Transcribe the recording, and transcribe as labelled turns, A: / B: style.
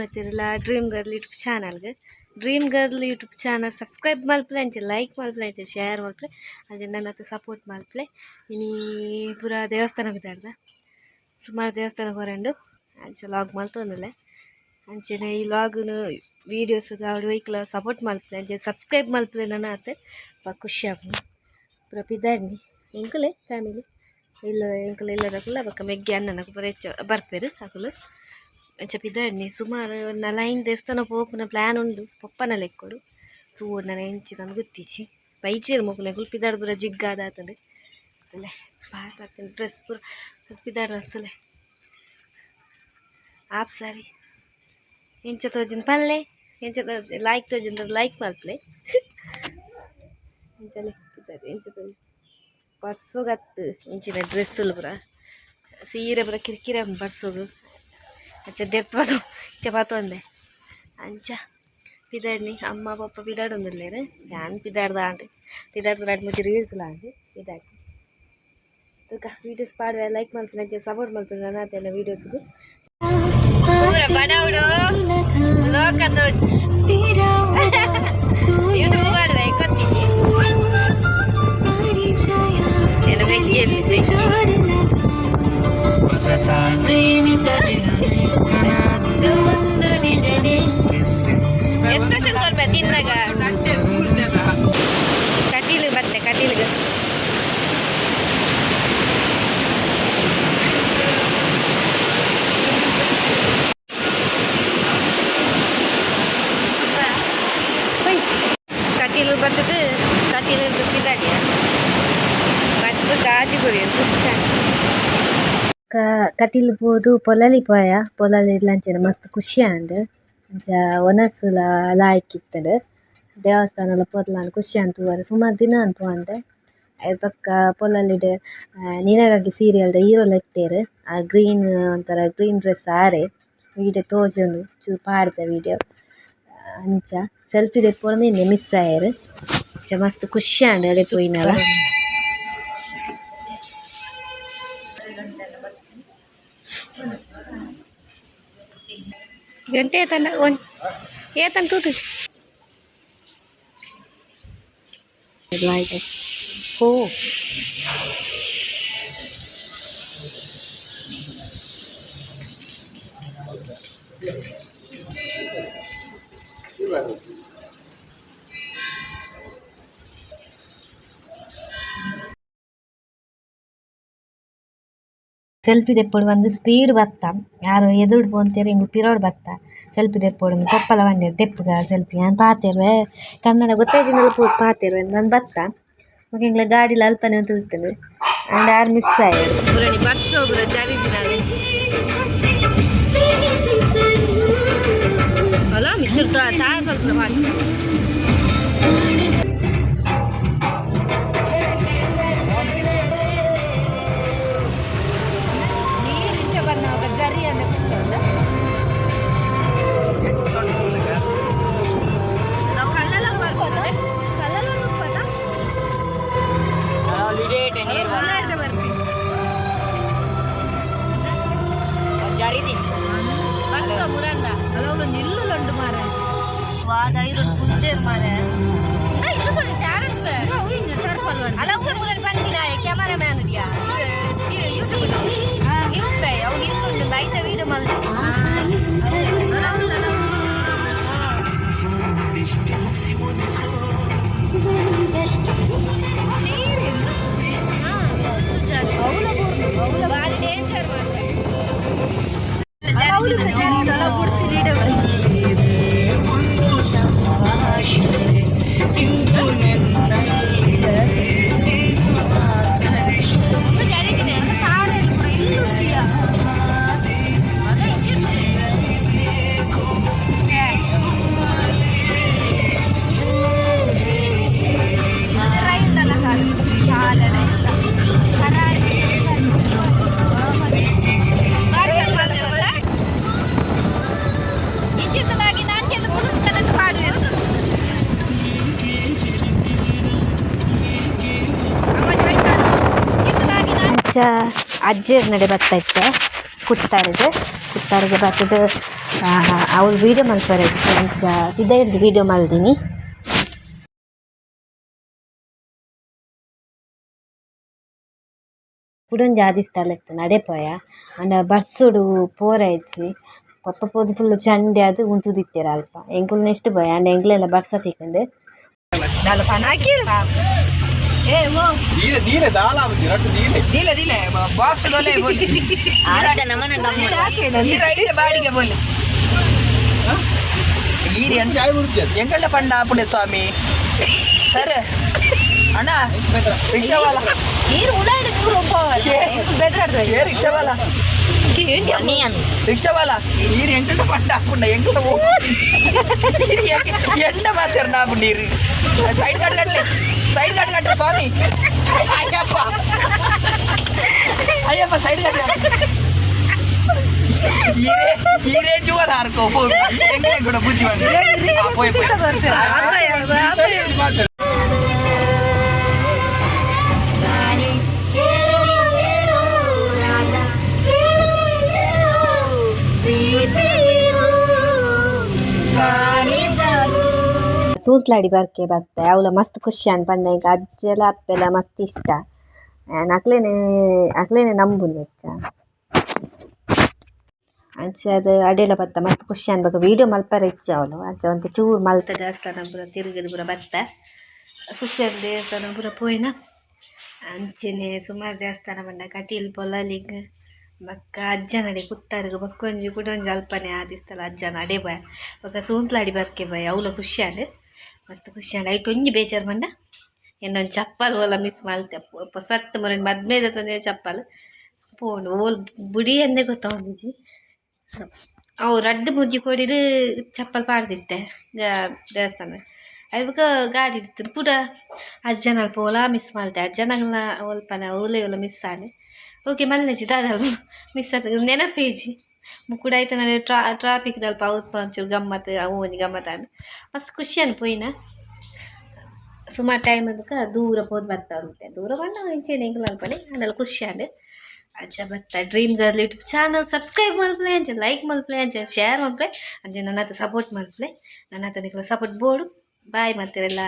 A: ಮತ್ತಿರಲ್ಲ dream girl YouTube ಚಾನಲ್ಗೆ dream girl YouTube channel subscribe ಮಲ್ಪಲೆ ಅಂಚೆ like ಮಲ್ಪಲೆ ಅಂಚೆ ಶೇರ್ ಮಲ್ಪಲೆ ಅಂಚೆ ನನ್ನ ಹತ್ರ ಸಪೋರ್ಟ್ ಮಲ್ಪಲೆ ಇನಿ ಪೂರ ದೇವಸ್ಥಾನ ಬಿದ್ದಾಡ್ದ. ಸುಮಾರು ದೇವಸ್ಥಾನ ಹೊರಂಡು ಅಂಚೆ ಲಾಗ್ ಮಲ್ತೊಂದುಲ್ಲೆ ಅಂಚೆನೆ ಈ ಲಾಗ್ನು ವೀಡಿಯೋಸ್ಗೆ ಅವ್ರ ವೈಕ್ಲ ಸಪೋರ್ಟ್ ಮಲ್ಪಲೆ ಅಂಚೆ ಸಬ್ಸ್ಕ್ರೈಬ್ ಮಲ್ಪಲೆ ನನ್ನ ಹತ್ತೆ ಬಾ ಖುಷಿ ಆಪುಂಡು ಪೂರ ಬಿದ್ದಾಡ್ನಿ. ಎಂಕುಲೆ ಫ್ಯಾಮಿಲಿ ಇಲ್ಲ ಎಂಕುಲು ಇಲ್ಲದಕ್ಕುಲ್ಲ ಬೊಕ್ಕ ಮೆಗ್ಗೆ ಅನ್ನನ ಪೂರ ಹೆಚ್ಚು ಬರ್ಪೇರು ಅಕುಲು. ಪಿದಾಡ್ನಿ ಸುಮಾರು ನಲೈನ್ ದೇವಸ್ಥಾನ ಪೋಪುನ ಪ್ಲ್ಯಾನ್ ಉಂಡು ಪಪ್ಪನ ಲೆಕ್ಕಡು ತೂರು ನನ್ನ ಎಂಚಿ ಗೊತ್ತೀಚಿ ಗುತ್ತಿಚ್ಚಿ. ಬೈಚೇರು ಮುಗುಲೆ ಪೂರ ಜಿಗ್ಗಾದ ಆತದೆ ಅತ್ತಲೆ ಹಾಕ್ತೀನಿ ಡ್ರೆಸ್ ಪೂರ ಪಿದಾಡ್ ಆಗ್ತಲೆ ಆಪ್ ಸಾರಿ. ಎಂಚ ತೋಜಿನ ಪಲ್ಲೆ. ಎಂಚ ಲೈಕ್ ತೋಜಿನ ಲೈಕ್ ಎಂಚಲೆ ಪಿದಾಡ್ ಎಂಚ ತೋಜಿ ಬರ್ಸೋಗತ್ತು ಇಂಚಿನ ಡ್ರೆಸ್ಸುಲು ಪೂರ. ಸೀರೆ ಪೂರ ಕಿರಿಕಿರಿ ಬರ್ಸೋಗು ಅಂಚ ದೆರ್ತ್ಬದು ಇಂಚ ಪಾತೊಂದೆ ಅಂಚ ಪಿದಾಡ್ನಿ ಅಮ್ಮ ಪಪ್ಪ ಪಿದಾಡೊಂದುಲ್ಲೇರು ಯಾನ್ ಪಿದಾಡ್ದ ಆಂಡ್ ಪಿದಾಡ್ ಪೂರ ಮುಚ್ಚಿ ರೀಲ್ಸ್ ಆಂಡ್ ಪಿದಾಡ್ ತುಕ ವೀಡಿಯೋಸ್ ಪಾಡುವ ಲೈಕ್ ಮಲ್ಪನೆ ಅಂಚೆ ಸಪೋರ್ಟ್ ಮಲ್ಪನೆ ನನ್ನ ಅದೆಲ್ಲ ವೀಡಿಯೋಸ್ಗೂ ಪೂರ ಬಡವಡು ಲೋಕದ ಯೂಟ್ಯೂಬ್ ಮಾಡುವೆ ಗೊತ್ತಿದ್ದಿ ಏನು ಮೆಕ್ಕಿಯಲ್ಲಿ এক্সপ্রেশন করবে তিন নাগাদ ಕಟೀಲು ಪೋದು ಪೊಲಲಿ ಪೋಯ ಪೊಲಲಿ ಇರ್ಲಂಚೆನ ಮಸ್ತ್ ಖುಷಿ ಆಂದ್ ಅಂಚ ಒನಸುಲ ಲಾಯ್ಕಿತ್ತಡ್ ದೇವಸ್ಥಾನಲ ಪೊರ್ಲಾಂಡ್ ಖುಷಿ ಅಂತುವರೆ ಸುಮಾರು ದಿನ ಅನ್ಪು ಅಂದೆ ಅದ್ರ ಪಕ್ಕ ಪೊಲಲಿಡ್ ನಿನಗಾಗಿ ಸೀರಿಯಲ್ದ ಹೀರೋ ಲೆಕ್ತೇರು ಆ ಗ್ರೀನ್ ಒಂಥರ ಗ್ರೀನ್ ಡ್ರೆಸ್ ಆರೆ ವೀಡಿಯೋ ತೋಜುಂಡು ಚೂರು ಪಾಡ್ದೆ ವಿಡಿಯೋ ಅಂಚ ಸೆಲ್ಫಿ ತೆಕ್ಕೊಂಡು ನಿನ್ನೆ ಮಿಸ್ ಆಯರು ಮಸ್ತ್ ಖುಷಿ ಆಂಡ್ ಅಡೆ ಪೋಯಿನಲ Ganti ya tanda on. Ya tanda tutus. Like it. Oh. Selfie ತೆಪ್ಪೊಡು ಒಂದು ಸ್ಪೀಡ್ ಬತ್ತ ಯಾರು ಎದುರು ಪೋಂತೇರು ಇಂಗು ಪಿರೋಡ್ ಬತ್ತ ಸೆಲ್ಫಿ ತೆಪ್ಪೊಡು ಪಪ್ಪಲ ಬಂದೆರ್ ತೆಪ್ಪುಗ ಸೆಲ್ಫಿ ನಾನು ಪಾತೆರ್ವೆ ಕನ್ನಡ ಗೊತ್ತಾಯ್ತಿನಲ್ಲ ಪೋ ಪಾತೆರ್ವೆ ಒಂದು ಬತ್ತ ಮತ್ತೆ ಇಂಗ್ಲ ಗಾಡಿಲ ಅಲ್ಪನೆ ಅಂತ ತಿಳ್ತೇನೆ ಅಂಡ್ ಯಾರು ಮಿಸ್ ಆಯ್ತು ಪುರಾಣಿ ಬಸ್ ಹೋಗ್ರ ಜಾರಿದಿನಾಲೆ ಅಲ್ಲ ಮಿತ್ತಿರ್ತ ತಾರ್ ಬಲ್ಪುರ जाई रोड कुंचेर मारे ಅಂಚ ಅಜ್ಜೇರ್ ನಡೆ ಬರ್ತಾ ಇತ್ತೆ ಕುತ್ತಾರಿಗೆ ಕುತ್ತಾರಿಗೆ ಬರ್ತದೆ ಅವಳು ವೀಡಿಯೋ ಮಲ್ಪರೆ ಫ್ರೆಂಡ್ಸ್ ಇದೇ ಹಿಡ್ದು ವೀಡಿಯೋ ಮಲ್ದೀನಿ ಕುಡೊಂಜಿ ಆದಿಸ್ತಾಲೆ ನಡೆಪೋಯ ಅಂಡ ಬಸ್ಸುಡು ಪೋರ ಇಜ್ಜಿ ಪಪ್ಪ ಪೋದು ಫುಲ್ ಚಂಡೆ ಅದು ಉಂತು ದಿಕ್ತೇರ ಅಲ್ಪ ಎಂಕುಲ್ ನೆಕ್ಸ್ಟ್ ಪೋಯ ಅಂಡ धीरे दाल आवे
B: धीरे तो धीरे धीरे धीरे बॉक्स
C: डोले बोल आरे नमन नमन धीरे आइटे ಬಾಡಿಗೆ बोल ಈರಿ
B: ಅಂತ ಆಗ್ಬಿಡುತ್ತೆ
C: ಎಂಗಳ್ಳ ಪಂಡ ಆಪುಡೆ ಸ್ವಾಮಿ ಸರ್ ಅಣ್ಣ ರಿಕ್ಷಾವಾಲ ನೀರು ಉಡಾಡಿದ್ರು ರೊಬ್ಬ ಬೆದರಾಡ್ರೆ ಏ ರಿಕ್ಷಾವಾಲ ರಿಕ್ಷಾವಾಲ ನೀರು ಎಂಗಳ್ಳ ಪಂಡ ಆಪುಂಡ ಎಂಗಳ್ಳ ಹೋಗಿ ಎಂಡ ಮಾತಾರ ನಾ ನೀರು ಸೈಡ್ ಕಟ್ಕಟ್ಲೆ சைடு காட்டு காட்டு சாரி ஐயப்பா. ஐயப்பா சைடு காட்டு. இரே இரே ஜுவதா இருக்கும் எங்களை கூட புத்தி வந்து போய் போய்.
A: ಸೂತ್ಲಾಡಿ ಬರ್ಕೆ ಬರ್ತೆ ಅವ್ಲ ಮಸ್ತ್ ಖುಷಿ ಪಂಡ ಈಗ ಅಜ್ಜೆಲ್ಲ, ಅಪ್ಪೆಲ್ಲ ಮಸ್ತ್ ಇಷ್ಟ. ಅಕ್ಲೇನೆ ಅಕ್ಲೇನೆ ನಂಬುನಿ ಹೆಚ್ಚ ಅಂಚ ಅದು ಅಡೆಲ್ಲ ಬತ್ತ ಮಸ್ತ್ ಖುಷಿ ಅನ್ಬೇಕು. ವೀಡಿಯೋ ಮಲ್ಪರ ಇಚ್ಚ ಅವಳು. ಅಜ್ಜ ಒಂದು ಚೂರು ಮಲ್ತ ದೇವಸ್ಥಾನ ಪೂರ ತಿರುಗಿದು ಪೂರ ಬತ್ತ ಖುಷಿಯಾದ ದೇವಸ್ಥಾನ ಪೂರ ಪೋಯಿನ. ಅಂಚೆನೆ ಸುಮಾರು ದೇವಸ್ಥಾನ ಬಂದ ಕಟೀಲ್ ಪೊಲಲಿಗ್ ಬಕ್ಕ ಅಜ್ಜ ನಡೆ ಕುತ್ತಾರ್ಗ ಬಕ್ಕೊಂಜಿ, ಕುಡೊಂಜಿ, ಅಲ್ಪನೆ ಆದಿಸ್ತಲ್ಲ ಅಜ್ಜನ ಅಡೆ ಬಾಯ ಬಕ್ಕ ಸೂಂತ್ಲಾಡಿ ಬರ್ಕೆ ಬಾಯ ಅವಳ ಖುಷಿ ಆದ ಮಸ್ತ್ ಖುಷಿ ಆಂಡ ಐಟ್ ಒಂಜಿ ಬೇಜಾರು ಮಂಡ ಎನ್ನೊಂದು ಚಪ್ಪಲ್ ಓಲ ಮಿಸ್ ಮಲ್ತೆ. ಸತ್ತು ಮರಣ ಮದ್ಮೇದ ತಂದೆ ಚಪ್ಪಲ್. ಪೋಂಡು ಓಲ್ ಬುಡಿ ಅಂದೇ ಗೊತ್ತಾಗಿಜಿ ಅವು ರಡ್ಡು ಮುಜ್ಜಿ ಕೊಡಿದು ಚಪ್ಪಲ್ ಪಾಡ್ದಿತ್ತೆ ದೇವಸ್ಥಾನ. ಅದಕ್ಕೆ ಗಾಡಿ ಇರ್ತದೆ ಪುಡ ಅಜ್ಜನ ಅಲ್ಪ ಓಲ ಮಿಸ್ ಮಾಡ್ತೆ ಅಜ್ಜನಲ್ಲ ಒಲ್ಪನ ಓಲೆ ಓಲ ಮಿಸ್ ಆನೆ ಓಕೆ ಮಲ್ಲೆಜಿ ದಾದಲ್ ಮಿಸ್ ಆಗ್ತದೆ ನೆನಪೇಜಿ ಮುಕ್ಕುಡ ಆಯ್ತು ನಾನು ಟ್ರಾ ಟ್ರಾಫಿಕ್ ದಲ್ಪ ಅವತ್ತು ಒಂಚೂರು ಗಮ್ಮತ್ ಅವು ಒಂಜಿ ಗಮ್ಮತ್ ಅನ್ ಮಸ್ತ್ ಖುಷಿ ಅನ್ಪೋಯ್ನ ಸುಮಾರು ಟೈಮ್ ಅದಕ್ಕೆ ದೂರ ಹೋದ್ ಬರ್ತಾ ಉಂಟೆ. ದೂರ ಬಂದ ಇಂಚೇನು ಎಂಕಲ್ ಅಲ್ಪನೆ ಅದೆಲ್ಲ ಖುಷಿ ಅಂದೆ ಅಜ್ಜ ಬರ್ತಾ dream girl YouTube channel subscribe ಮಾಡ್ಲೇ ಅಂಚೆ ಲೈಕ್ ಮಾಡ್ಲೇ ಅಂಚೆ ಶೇರ್ ಮಾಡ್ಲೇ ಅಂಚೆ ನನ್ನ ಹತ್ರ ಸಪೋರ್ಟ್ ಮಾಡ್ಲೇ ನನ್ನ ಹತ್ರ ಸಪೋರ್ಟ್ ಬೋರ್ಡು ಬಾಯ್ ಮಾಡ್ತೀರಲ್ಲ